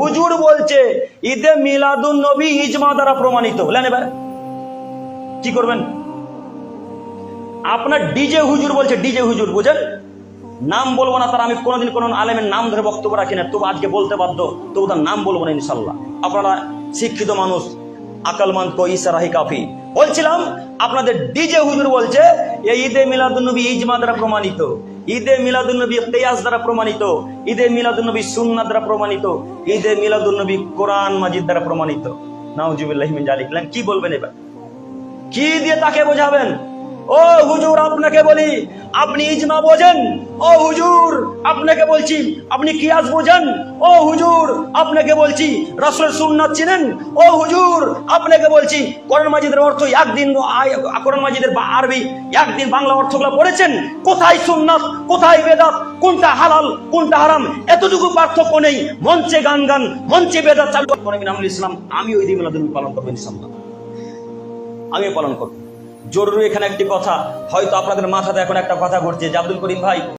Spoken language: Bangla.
হুজুর বলছে, ঈদে মিলাদুন নবী ইজমা দ্বারা প্রমাণিত। বলেন এবার, কি করবেন? আপনার ডিজে হুজুর বলছে, ডিজে হুজুর, বুঝেন? নাম বলব না তার, আমি কোনোদিন কোনো আলেমের নাম ধরে বক্তব্য রাখি না, তবু আজকে বলতে বাধ্য, তবু তার নাম বলব না ইনশাল্লাহ আপনারা শিক্ষিত মানুষ, আকলমান কো ইসারাহি কাফি। বলছিলাম, আপনাদের ডিজে হুজুর বলছে, এই ঈদে মিলাদুন্নবী ইজমা দ্বারা প্রমাণিত। ঈদে মিলাদুন্নবী কেয়াস দ্বারা প্রমাণিত, ঈদে মিলাদুন্নবী সুন্না দ্বারা প্রমাণিত, ঈদে মিলাদুন্নবী কোরআন মাজিদ দ্বারা প্রমাণিত। নাউজিবুল্লাহ মিন জালিক। কি বলবেন এবার? কি দিয়ে তাকে বোঝাবেন? ও হুজুর, আপনাকে বলি, আপনি ইজমা বোঝেন? ও হুজুর, আপনাকে বলছি, আপনি কিয়াস বোঝেন? ও হুজুর, আপনাকে বলছি, রাসূলের সুন্নাত চিনেন? ও হুজুর, আপনাকে বলছি, কোরআন মাজিদের অর্থ একদিন কোরআন মাজিদের বা আরবি, একদিন বাংলা অর্থগুলো পড়েছেন? কোথায় সুন্নাত, কোথায় বেদাত, কোনটা হালাল, কোনটা হারাম? এতটুকু পার্থক্য নেই। মঞ্চে গান গান, মঞ্চে বেদাত চালু করেন। ইসলাম, আমি ওই দিন পালন করব ইনশাল্লাহ আমিও পালন করব। জরুরি এখানে একটি কথা। হয়তো আপনাদের মাথাতে এখন একটা কথা ঘটছে যে আব্দুল করিম ভাই